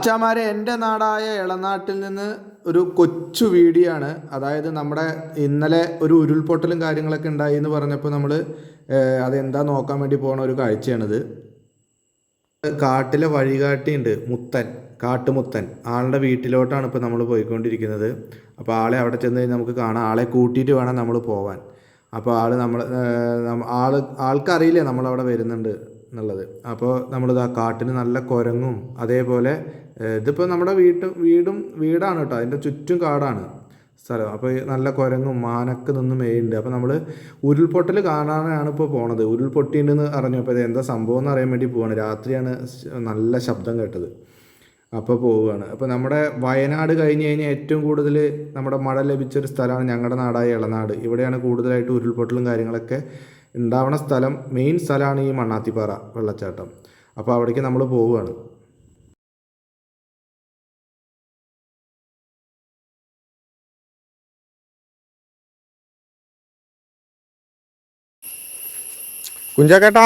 അച്ഛാമാരെ എന്റെ നാടായ ഇളനാട്ടിൽ നിന്ന് ഒരു കൊച്ചു വീഡിയോ ആണ് അതായത് നമ്മുടെ ഇന്നലെ ഒരു ഉരുൾപൊട്ടലും കാര്യങ്ങളൊക്കെ ഉണ്ടായി എന്ന് പറഞ്ഞപ്പോൾ നമ്മൾ അതെന്താ നോക്കാൻ വേണ്ടി പോണ ഒരു കാഴ്ചയാണിത്. കാട്ടിലെ വഴികാട്ടിയുണ്ട് മുത്തൻ കാട്ടുമുത്തൻ. ആളുടെ വീട്ടിലോട്ടാണ് ഇപ്പോൾ നമ്മൾ പോയിക്കൊണ്ടിരിക്കുന്നത്. അപ്പോൾ ആളെ അവിടെ ചെന്ന് കഴിഞ്ഞാൽ നമുക്ക് കാണാം ആളെ കൂട്ടിയിട്ട് വേണം നമ്മൾ പോവാൻ. അപ്പോൾ ആൾ നമ്മൾ ആൾ ആൾക്കറിയില്ലേ നമ്മളവിടെ വരുന്നുണ്ട്. എന്നുള്ളത്. അപ്പോൾ നമ്മളിത് ആ കാട്ടിന് നല്ല കുരങ്ങും അതേപോലെ ഇതിപ്പോൾ നമ്മുടെ വീട്ടും വീടും വീടാണ് കേട്ടോ അതിന്റെ ചുറ്റും കാടാണ് സ്ഥലം. അപ്പോൾ നല്ല കുരങ്ങും മാനൊക്കെ നിന്ന് മേയുണ്ട്. അപ്പോൾ നമ്മൾ ഉരുൾപൊട്ടൽ കാണാനാണ് ഇപ്പോൾ പോണത്. ഉരുൾപൊട്ടിയിട്ടുണ്ടെന്ന് അറിഞ്ഞു. അപ്പോൾ ഇത് എന്താ സംഭവം എന്ന് അറിയാൻ വേണ്ടി പോവാണ്. രാത്രിയാണ് നല്ല ശബ്ദം കേട്ടത്. അപ്പോൾ പോവുകയാണ് അപ്പോൾ നമ്മുടെ വയനാട് കഴിഞ്ഞ് കഴിഞ്ഞാൽ ഏറ്റവും കൂടുതൽ നമ്മുടെ മഴ ലഭിച്ചൊരു സ്ഥലമാണ് ഞങ്ങളുടെ നാടായ ഇളനാട് ഇവിടെയാണ് കൂടുതലായിട്ട് ഉരുൾപൊട്ടലും കാര്യങ്ങളൊക്കെ ഉണ്ടാവണ സ്ഥലം മെയിൻ സ്ഥലമാണ് ഈ മണ്ണാത്തിപ്പാറ വെള്ളച്ചാട്ടം. അപ്പോൾ അവിടേക്ക് നമ്മൾ പോവുകയാണ്. കുഞ്ചാക്കേട്ടാ.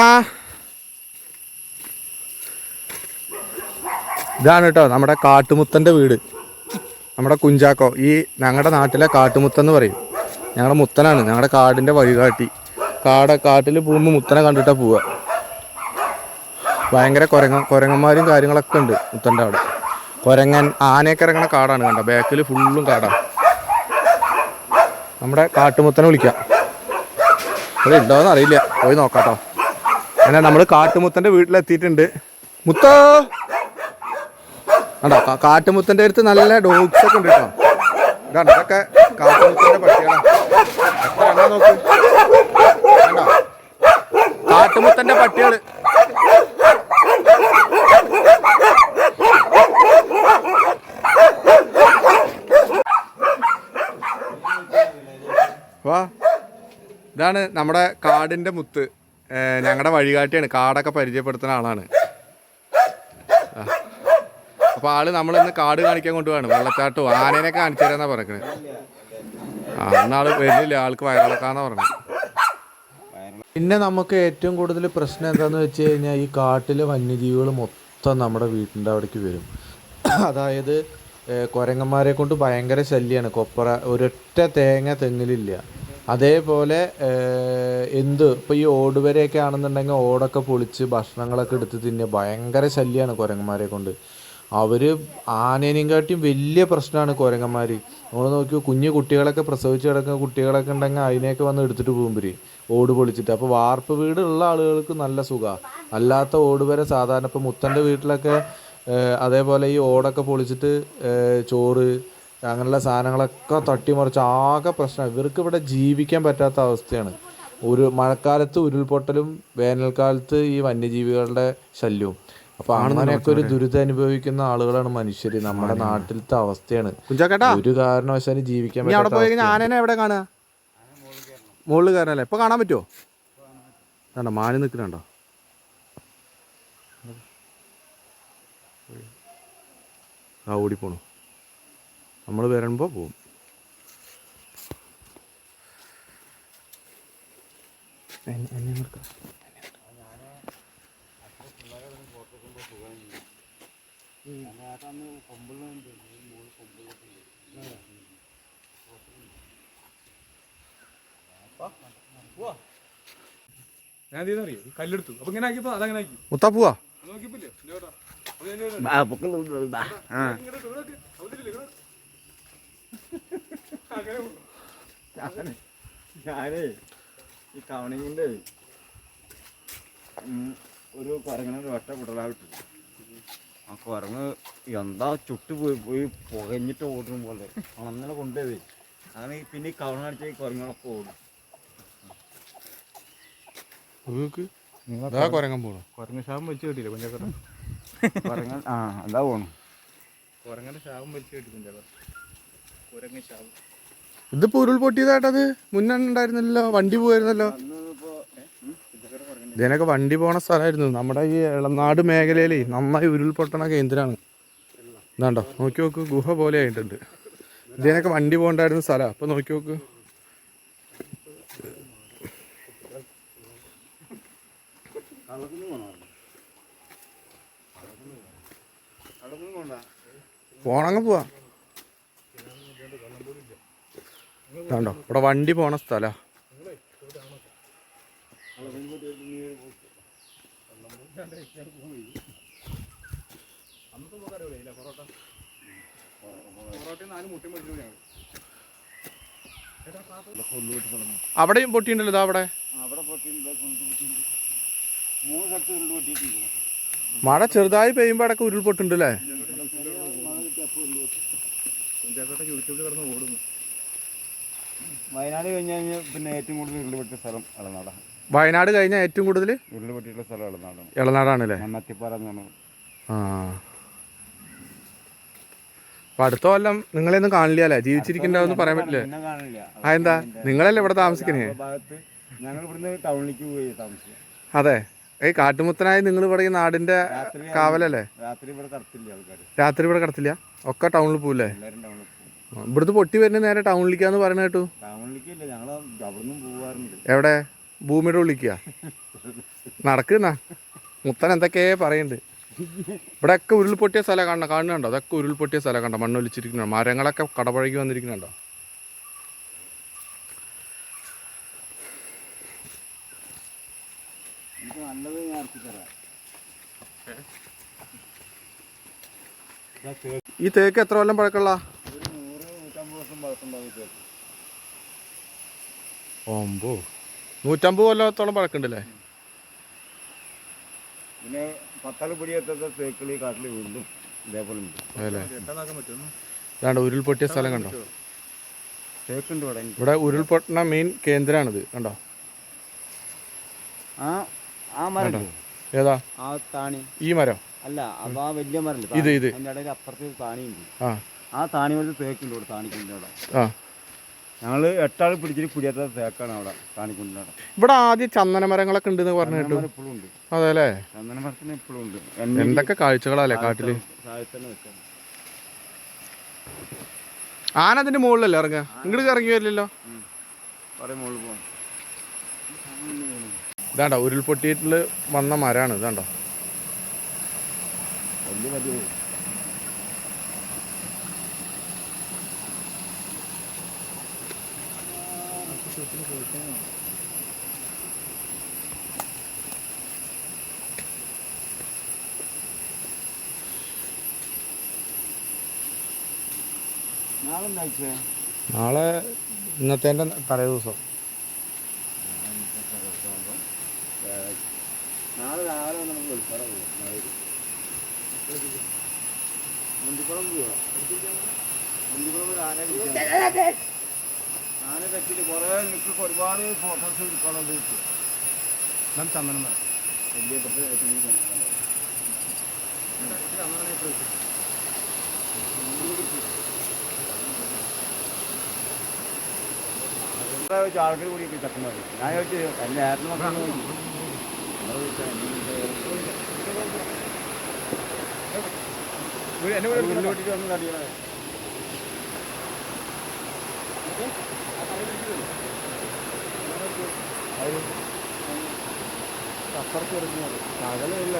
ഇതാണ് കേട്ടോ നമ്മുടെ കാട്ടുമുത്തന്റെ വീട്. നമ്മുടെ കുഞ്ചാക്കോ ഈ ഞങ്ങളുടെ നാട്ടിലെ കാട്ടുമുത്തെന്ന് പറയും. ഞങ്ങളുടെ മുത്തനാണ് ഞങ്ങളുടെ കാടിന്റെ വഴികാട്ടി. കാട് കാട്ടിൽ പോകുമ്പോൾ മുത്തനെ കണ്ടിട്ടാ പോവുക ഭയങ്കര കുരങ്ങ കുരങ്ങന്മാരും കാര്യങ്ങളൊക്കെ ഉണ്ട് മുത്തന്റെ അവിടെ. കുരങ്ങൻ ആനയൊക്കെ ഇറങ്ങണ കാടാണ് കണ്ടോ? ബാക്കിൽ ഫുള്ളും കാടാണ് നമ്മുടെ കാട്ടുമുത്തനെ വിളിക്കാം. ഇവിടെ ഉണ്ടോയെന്ന് അറിയില്ല. പോയി നോക്കാട്ടോ. അങ്ങനെ നമ്മൾ കാട്ടുമുത്തന്റെ വീട്ടിലെത്തിയിട്ടുണ്ട്. മുത്തോ! കണ്ടോ? കാട്ടുമുത്തന്റെ അടുത്ത് നല്ല ഡോഗ്സ് ഒക്കെ ഉണ്ട് കേട്ടോ. കണ്ടതൊക്കെ കാട്ടുമുത്തന്റെ കാട്ടുമുത്തന്റെ പട്ടികളാണ് നോക്ക്? കണ്ടോ കാട്ടുമുത്തന്റെ പട്ടികൾ. വാ. ഇതാണ് നമ്മുടെ കാടിന്റെ മുത്ത്. ഞങ്ങളുടെ വഴികാട്ടിയാണ്. കാടൊക്കെ പരിചയപ്പെടുത്തുന്ന ആളാണ്. അപ്പോൾ ആൾ നമ്മളിന്ന് കാട് കാണിക്കാൻ കൊണ്ടുപോവാണ്. വെള്ളച്ചാട്ടവും. ആനേനെ കാണിച്ചു തരാന്നാ പറഞ്ഞത് ആ അന്നാൾ വരുന്നില്ല ആൾക്ക് വയറിളക്കാന്നാ പറഞ്ഞത്. പിന്നെ നമുക്ക് ഏറ്റവും കൂടുതൽ പ്രശ്നം എന്താണെന്ന് വെച്ച് കഴിഞ്ഞാൽ ഈ കാട്ടിലെ വന്യജീവികൾ മൊത്തം നമ്മുടെ വീട്ടിന്റെ അവിടേക്ക് വരും. അതായത് കുരങ്ങന്മാരെ കൊണ്ട് ഭയങ്കര ശല്യമാണ് കൊപ്ര ഒരൊറ്റ തേങ്ങ തെങ്ങിലില്ല. അതേപോലെ എന്ത് ഇപ്പോൾ ഈ ഓടുവരെയൊക്കെ ആണെന്നുണ്ടെങ്കിൽ ഓടൊക്കെ പൊളിച്ച് ഭക്ഷണങ്ങളൊക്കെ എടുത്ത് തിന്നുക ഭയങ്കര ശല്യമാണ് കുരങ്ങന്മാരെ കൊണ്ട്. അവർ ആനേനെയും കാട്ടിയും വലിയ പ്രശ്നമാണ് കുരങ്ങന്മാർ നമ്മൾ നോക്കിയോ കുഞ്ഞു കുട്ടികളൊക്കെ പ്രസവിച്ച് കിടക്കുന്ന കുട്ടികളൊക്കെ ഉണ്ടെങ്കിൽ അതിനെയൊക്കെ വന്ന് എടുത്തിട്ട് പോകുമ്പോൾ ഓട് പൊളിച്ചിട്ട്. അപ്പോൾ വാർപ്പ് വീടുള്ള ആളുകൾക്ക് നല്ല സുഖമാണ് അല്ലാത്ത ഓട് വരെ സാധാരണ ഇപ്പോൾ മുത്തന്റെ വീട്ടിലൊക്കെ അതേപോലെ ഈ ഓടൊക്കെ പൊളിച്ചിട്ട് ചോറ് അങ്ങനെയുള്ള സാധനങ്ങളൊക്കെ തട്ടിമറിച്ച് ആകെ പ്രശ്നം. ഇവർക്ക് ഇവിടെ ജീവിക്കാൻ പറ്റാത്ത അവസ്ഥയാണ്. ഒരു മഴക്കാലത്ത് ഉരുൾപൊട്ടലും വേനൽക്കാലത്ത് ഈ വന്യജീവികളുടെ ശല്യവും. അപ്പൊ അങ്ങനെയൊക്കെ ഒരു ദുരിതം അനുഭവിക്കുന്ന ആളുകളാണ് മനുഷ്യർ നമ്മുടെ നാട്ടിലത്തെ അവസ്ഥയാണ്. ഒരു കാരണവശാലും ജീവിക്കാൻ അവിടെ പോയി കഴിഞ്ഞാൽ ആനേനെ എവിടെ കാണുക? മുകളിൽ കയറാനല്ലേ ഇപ്പൊ കാണാൻ പറ്റുമോ വേണ്ട മാനി നിൽക്കുന്നുണ്ടോ ആ ഓടിപ്പോണു. നമ്മൾ വരുമ്പോൾ പോവും. എന്നെ- എന്നെ നിർത്താം. ഞാൻ എന്ത് ഞാൻ ഈ കല്ലെടുത്തു. അപ്പൊ ഇങ്ങനെ ആക്കിയപ്പോ അതങ്ങനെ ആക്കി. നോക്കിയപ്പോലെ ഞാൻ. ഞാനേ ഈ കവണിങ്ങിന്റെ ഒരു പറഞ്ഞ ഒരു ഒറ്റ കുടലാവിട്ടു ആ കുരങ്ങ് എന്താ ചുട്ട് പോയി പോയി പുകഞ്ഞിട്ട് ഓടും പോലെ. അന്നലെ കൊണ്ടുപോയി അങ്ങനെ പിന്നെ ഈ കവണടിച്ച ഈ കുരങ്ങളൊക്കെ ഓടും കുരങ്ങൻ പോണു. കുരങ്ങ ശാപം വലിച്ചു കിട്ടിയില്ല കുഞ്ഞാക്കറ കുരങ്ങൻ ആ എന്താ പോണു. കുരങ്ങന്റെ ശാപം വലിച്ചു കിട്ടി കുഞ്ഞാക്കറ കുരങ്ങ ശാപം ഇതിപ്പോ ഉരുൾപൊട്ടിയതായിട്ടത് മുന്നേ ഉണ്ടായിരുന്നല്ലോ വണ്ടി പോയിരുന്നല്ലോ. ഇതിനൊക്കെ വണ്ടി പോണ സ്ഥലമായിരുന്നു നമ്മുടെ ഈ ഇളനാട് മേഖലയിൽ നന്നായി ഉരുൾപൊട്ടണ കേന്ദ്രമാണ്. ഇതാണ്ടോ നോക്കി നോക്ക് ഗുഹ പോലെ ആയിട്ടുണ്ട്. ഇതിനൊക്കെ വണ്ടി പോകണ്ടായിരുന്ന സ്ഥലമാണ് അപ്പൊ നോക്കി നോക്ക്. പോണങ്ങ് പോവാ. കണ്ടോ ഇവിടെ വണ്ടി പോണ സ്ഥലാ അവിടെയും പൊട്ടിയുണ്ടല്ലോ ഇതാ അവിടെ. അവിടെ പൊട്ടിയിട്ടുണ്ട് കൊണ്ട് പൊട്ടിയിട്ടുണ്ട് മൂന്ന് സ്ഥലത്ത് ഉരുൾ പൊട്ടിയിട്ടുണ്ട് മഴ ചെറുതായി പെയ്യുമ്പോ അടക്കം ഉരുൾപൊട്ടുണ്ട് അല്ലേ കുഞ്ചാക്കോട്ടെ യൂട്യൂബിൽ കിടന്ന് ഓടുന്നു വയനാട് കഴിഞ്ഞ് കഴിഞ്ഞാൽ പിന്നെ ഏറ്റവും കൂടുതൽ ഉരുൾ പൊട്ടിയ സ്ഥലം ഇളനാടാണ് വയനാട് കഴിഞ്ഞാൽ ഏറ്റവും കൂടുതൽ ഉരുൾ പൊട്ടിയിട്ടുള്ള സ്ഥലം ഇളനാടാണ് ഇളനാടാണല്ലേ മണ്ണത്തിപ്പാറ എന്ന് പറഞ്ഞ ആ. അപ്പൊ അടുത്ത കൊല്ലം നിങ്ങളെയൊന്നും കാണില്ല അല്ലേ? ജീവിച്ചിരിക്കണ്ടാവെന്ന് പറയാൻ പറ്റില്ലേ? അതെന്താ ആ എന്താ? നിങ്ങളല്ലേ ഇവിടെ താമസിക്കണേ? ആ ഞങ്ങൾ ഇവിടുന്ന് ടൗണിലേക്ക് പോയി താമസിക്കുക അതെ. ഏയ് കാട്ടുമുത്തനായി നിങ്ങൾ ഇവിടെ ഈ നാടിന്റെ കാവലല്ലേ? രാത്രി ഇവിടെ കടത്തില്ല ആൾക്കാർ രാത്രി ഇവിടെ കടത്തില്ല? ഒക്കെ ടൗണിൽ പോവില്ലേ? ഇവിടുത്തെ പൊട്ടി വരുന്ന നേരെ ടൗണിലേക്കാന്ന് പറയണ കേട്ടു. എവിടെ? ഭൂമിയുടെ ഉള്ളിക്കുക നടക്കുന്ന? മുത്തൻ എന്തൊക്കെയേ പറയുന്നുണ്ട് ഇവിടെയൊക്കെ ഉരുൾപൊട്ടിയ സ്ഥലം കാണണം കാണുന്നുണ്ടോ? അതൊക്കെ ഉരുൾപൊട്ടിയ സ്ഥലം കണ്ടോ? മണ്ണൊലിച്ചിരിക്കുന്നുണ്ടോ മരങ്ങളൊക്കെ കടപഴകി വന്നിരിക്കുന്നുണ്ടോ? ഈ തേക്ക് എത്ര കൊല്ലം പഴക്കമുള്ള ഒരു നൂറ് നൂറ്റമ്പത് വർഷം പഴക്കമുണ്ടാവും തേക്ക്. ഒമ്പോ. നൂറ്റമ്പത് കൊല്ലത്തോളം പഴക്കുണ്ടല്ലേ പിന്നെ പത്താൾ പൊടി എത്താത്ത തേക്കിൽ ഈ കാട്ടിൽ വീണ്ടും ഇതേപോലെ ഉണ്ട്. ഉരുൾപൊട്ടിയ സ്ഥലം കണ്ടോ? തേക്കുണ്ട് ഇവിടെ. ഇവിടെ ഉരുൾപൊട്ടണ മെയിൻ കേന്ദ്രമാണിത്. കണ്ടോ? ആ ആ മരം ഏതാ? ആ താണി. ഈ മരം? അല്ല അത് ആ വലിയ മരം ഇത്, ഇത്. അതിന്റെ ഇടയിൽ അപ്പുറത്ത് താണിയുണ്ട്. ആ. ആ താണി തേക്കുണ്ട് ഇവിടെ താണിക്കുണ്ട് അവിടെ ആ. ഞങ്ങൾ എട്ടാൾ പിടിച്ചിട്ട് കുടിയേറ്റ തേക്കാണ് അവിടെ കാണിക്കുന്നത് ഇവിടെ ആദ്യം ചന്ദന മരങ്ങളൊക്കെ ഉണ്ടെന്ന് പറഞ്ഞു കേട്ടു. ഇപ്പോഴും ഉണ്ട്. അതെ അല്ലേ ചന്ദന മരത്തിന് ഇപ്പോഴും ഉണ്ട് എന്തൊക്കെ കാഴ്ചകളല്ലേ കാട്ടിൽ? ആന അതിന്റെ മുകളിലല്ലേ ഇറങ്ങുക? ഇങ്ങോട്ട് ഇറങ്ങി വരില്ലല്ലോ? ഇതാണ്ടോ ഉരുൾപൊട്ടിയിട്ടുള്ള വന്ന മരമാണ് ഇതാണ്ടോ? വലിയ വലിയ നാളെ പോയിട്ട് നാളെ ഇന്നത്തെ തലേ ദിവസം നാളെ രാവിലെ നമുക്ക് വെളുപ്പാറ മഴയിൽ മുന്തിക്കുളം പോവാം. മുന്തിക്കുളം ആന പിടിക്കാൻ. ആന കുറേ എനിക്ക് ഒരുപാട് ഫോട്ടോസ് എടുക്കാനുള്ളത് കിട്ടും. ഞാൻ ചന്ദനം മരം വലിയ കൂടുതൽ ആൾക്കാർ കൂടി ചക്കന്മാർ ഞാൻ ചോദിച്ചു എന്റെ ഏട്ടൻ മക്കളെ എന്നെ ഉള്ളിലോട്ടിട്ട് വന്ന് തടിയാണ് അപ്പുറത്ത് എടുക്കുന്നത്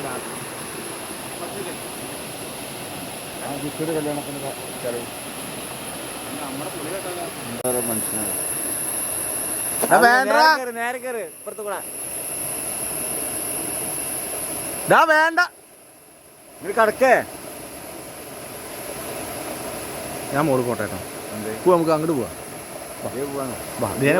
രാത്രി ആ കല്യാണത്തിന് ചെലവ് മനുഷ്യനാണ് നേരെ കയറി ഇപ്പുറത്ത് കൂടെ വേണ്ട കടക്കേ ഞാൻ മോൾ പോട്ടെ കേട്ടോ നമുക്ക് അങ്ങോട്ട് പോവാം. പോവാന്നോ വാ നേരെ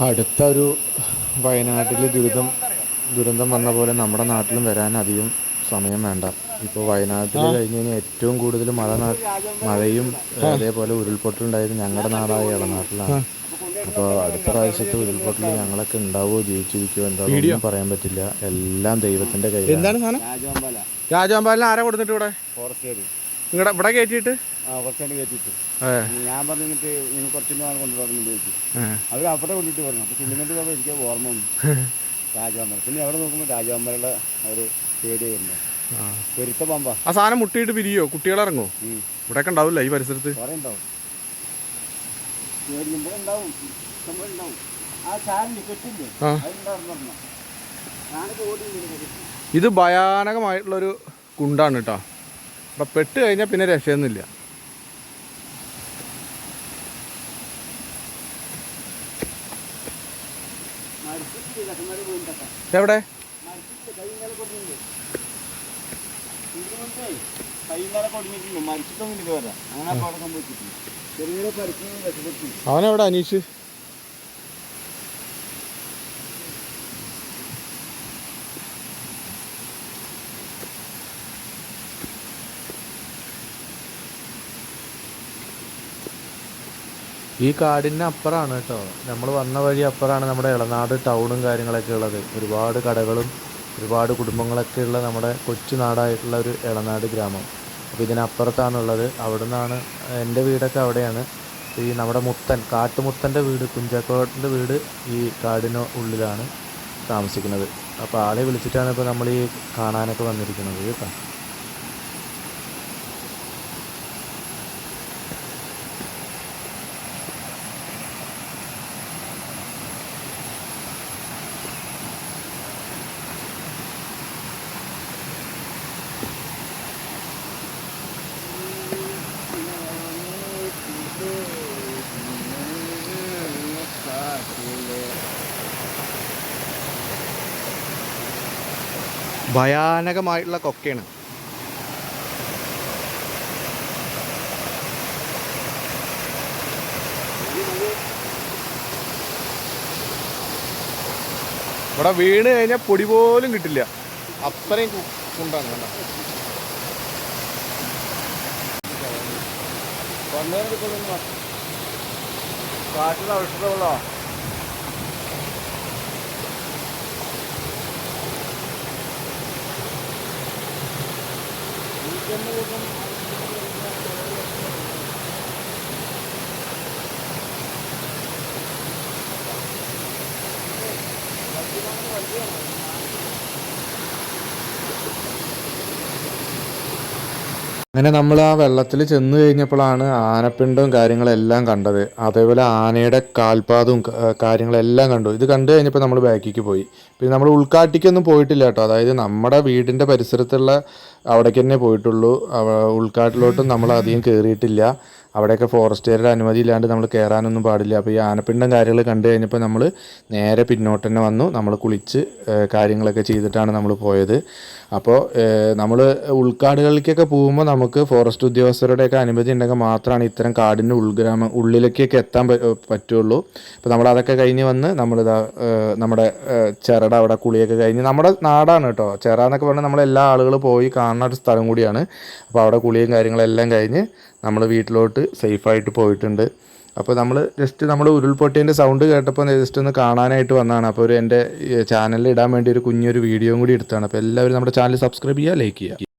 അടുത്തൊരു വയനാട്ടിൽ ദുരിതം ദുരന്തം വന്ന പോലെ നമ്മുടെ നാട്ടിലും വരാൻ അധികം സമയം വേണ്ട. ഇപ്പോൾ വയനാട്ടിൽ കഴിഞ്ഞ് കഴിഞ്ഞാൽ ഏറ്റവും കൂടുതൽ മഴ നാ- മഴയും അതേപോലെ ഉരുൾപൊട്ടലുണ്ടായത് ഞങ്ങളുടെ നാടായ ഇളനാട്ടിലാണ്. അപ്പോൾ അടുത്ത പ്രാവശ്യത്തെ ഉരുൾപൊട്ടൽ ഞങ്ങളൊക്കെ ഉണ്ടാവുമോ ജീവിച്ചിരിക്കുമോ എന്താണെന്നും പറയാൻ പറ്റില്ല. എല്ലാം ദൈവത്തിന്റെ കയ്യിൽ എന്താണ് സാധനം? രാജവമ്പല. രാജാമ്പാലിനെ ആരാ കൊടുത്തിട്ട് ഇവിടെ? ഫോറസ്റ്റുകാർ നിങ്ങളുടെ ഇവിടെ കയറ്റിയിട്ട് ആ കുറച്ചുകൂടി കയറ്റിയിട്ട് ഞാൻ പറഞ്ഞിട്ട് നിങ്ങൾ കുറച്ചും ആണ് കൊണ്ടുപോകണം ചോദിച്ചു. അവർ അവിടെ കൊണ്ടിട്ട് പറഞ്ഞു. അപ്പോൾ ചുള്ളിങ്ങോട്ട് പോകുമ്പോൾ എനിക്ക് ഓർമ്മ വന്നു. രാജവമ്പല പിന്നെ അവിടെ നോക്കുമ്പോൾ രാജവമ്പലയുടെ ഒരു പേര് വരുന്നത്. പെരുത്ത പമ്പ. ആ സാധനം മുട്ടിയിട്ട് പിരിയോ? കുട്ടികളിറങ്ങോ ഇവിടെയൊക്കെ ഉണ്ടാവില്ല ഈ പരിസരത്ത്? കുറേ ഉണ്ടാവും. ഇവിടെ ഉണ്ടാവും. ഉണ്ടാവും. ആ ചാലിന്റെ കെട്ടില്ലേ. അതുണ്ടാവും ഇത് ഭയാനകമായിട്ടുള്ളൊരു കുണ്ടാണ് കേട്ടോ. അപ്പം പെട്ട് കഴിഞ്ഞാൽ പിന്നെ രക്ഷയൊന്നുമില്ല. എവിടെ അവനെവിടെ കൈ ഇന്നലെ കൊടുക്കുന്നുണ്ട് ഇതുകൊണ്ടേ കൈ ഇന്നലെ കൊടുങ്ങിയിട്ടുണ്ട് മരിച്ചിട്ടൊന്നും ഇത് വരാം അങ്ങനെ അപ്പോൾ അവിടെ സംഭവിച്ചിട്ടുണ്ട് ചെറിയ പരിക്കുന്ന രക്ഷപ്പെടുത്തി അവനെവിടെ അനീഷ് ഈ കാടിന്റെ അപ്പുറമാണ് കേട്ടോ. നമ്മൾ വന്ന വഴി അപ്പുറമാണ് നമ്മുടെ ഇളനാട് ടൗണും കാര്യങ്ങളൊക്കെ ഉള്ളത്. ഒരുപാട് കടകളും ഒരുപാട് കുടുംബങ്ങളൊക്കെ ഉള്ള നമ്മുടെ കൊച്ചു നാടായിട്ടുള്ള ഒരു ഇളനാട് ഗ്രാമം. അപ്പോൾ ഇതിനപ്പുറത്താണുള്ളത്. അവിടെ നിന്നാണ് എന്റെ വീടൊക്കെ അവിടെയാണ്. ഈ നമ്മുടെ മുത്തൻ കാട്ടുമുത്തന്റെ വീട് കുഞ്ചാക്കോട്ടിന്റെ വീട് ഈ കാടിന് ഉള്ളിലാണ് താമസിക്കുന്നത്. അപ്പോൾ ആളെ വിളിച്ചിട്ടാണ് ഇപ്പോൾ നമ്മൾ ഈ കാണാനൊക്കെ വന്നിരിക്കുന്നത് കേട്ടോ. ഭയാനകമായിട്ടുള്ള കൊക്കയാണ്. ഇവിടെ വീണ് കഴിഞ്ഞാൽ പൊടി പോലും കിട്ടില്ല. അത്രയും കുണ്ടാണ് കണ്ടോ. കാട്ടിൽ ഔഷധമുള്ളോ জন্য এরকম അങ്ങനെ നമ്മൾ ആ വെള്ളത്തിൽ ചെന്ന് കഴിഞ്ഞപ്പോഴാണ് ആനപ്പിണ്ടവും കാര്യങ്ങളെല്ലാം കണ്ടത്. അതേപോലെ ആനയുടെ കാൽപാദവും കാര്യങ്ങളെല്ലാം കണ്ടു. ഇത് കണ്ടു കഴിഞ്ഞപ്പോൾ നമ്മൾ ബാക്കിക്ക് പോയി. പിന്നെ നമ്മൾ ഉൾക്കാട്ടിക്കൊന്നും പോയിട്ടില്ല കേട്ടോ. അതായത് നമ്മുടെ വീടിന്റെ പരിസരത്തുള്ള അവിടേക്ക് തന്നെ പോയിട്ടുള്ളൂ. ഉൾക്കാട്ടിലോട്ടും നമ്മൾ അധികം കയറിയിട്ടില്ല അവിടെയൊക്കെ ഫോറസ്റ്റുകാരുടെ അനുമതി ഇല്ലാണ്ട് നമ്മൾ കയറാനൊന്നും പാടില്ല. അപ്പോൾ ഈ ആനപ്പിണ്ടം കാര്യങ്ങൾ കണ്ടു കഴിഞ്ഞപ്പോൾ നമ്മൾ നേരെ പിന്നോട്ട് തന്നെ വന്നു. നമ്മൾ കുളിച്ച് കാര്യങ്ങളൊക്കെ ചെയ്തിട്ടാണ് നമ്മൾ പോയത്. അപ്പോൾ നമ്മൾ ഉൾക്കാടുകളിലേക്കൊക്കെ പോകുമ്പോൾ നമുക്ക് ഫോറസ്റ്റ് ഉദ്യോഗസ്ഥരുടെയൊക്കെ അനുമതി ഉണ്ടെങ്കിൽ മാത്രമാണ് ഇത്തരം കാടിന്റെ ഉൾഗ്രാമ ഉള്ളിലേക്കൊക്കെ എത്താൻ പറ്റുള്ളൂ. അപ്പോൾ നമ്മൾ അതൊക്കെ കഴിഞ്ഞ് വന്ന് നമ്മളിതാ നമ്മുടെ ചിരട അവിടെ കുളിയൊക്കെ കഴിഞ്ഞ് നമ്മുടെ നാടാണ് കേട്ടോ. ചിറ എന്നൊക്കെ പറഞ്ഞാൽ നമ്മളെല്ലാ ആളുകളും പോയി കാണുന്ന ഒരു സ്ഥലം കൂടിയാണ്. അപ്പോൾ അവിടെ കുളിയും കാര്യങ്ങളെല്ലാം കഴിഞ്ഞ് നമ്മൾ വീട്ടിലോട്ട് സേഫായിട്ട് പോയിട്ടുണ്ട്. അപ്പോൾ നമ്മൾ ജസ്റ്റ് നമ്മൾ ഉരുൾപൊട്ടിയതിന്റെ സൗണ്ട് കേട്ടപ്പോൾ ജസ്റ്റ് ഒന്ന് കാണാനായിട്ട് വന്നതാണ്. അപ്പോൾ ഒരു എന്റെ ചാനലിൽ ഇടാൻ വേണ്ടി ഒരു കുഞ്ഞൊരു വീഡിയോയും കൂടി എടുത്താണ് അപ്പോൾ എല്ലാവരും നമ്മുടെ ചാനൽ സബ്സ്ക്രൈബ് ചെയ്യുക ലൈക്ക് ചെയ്യുക.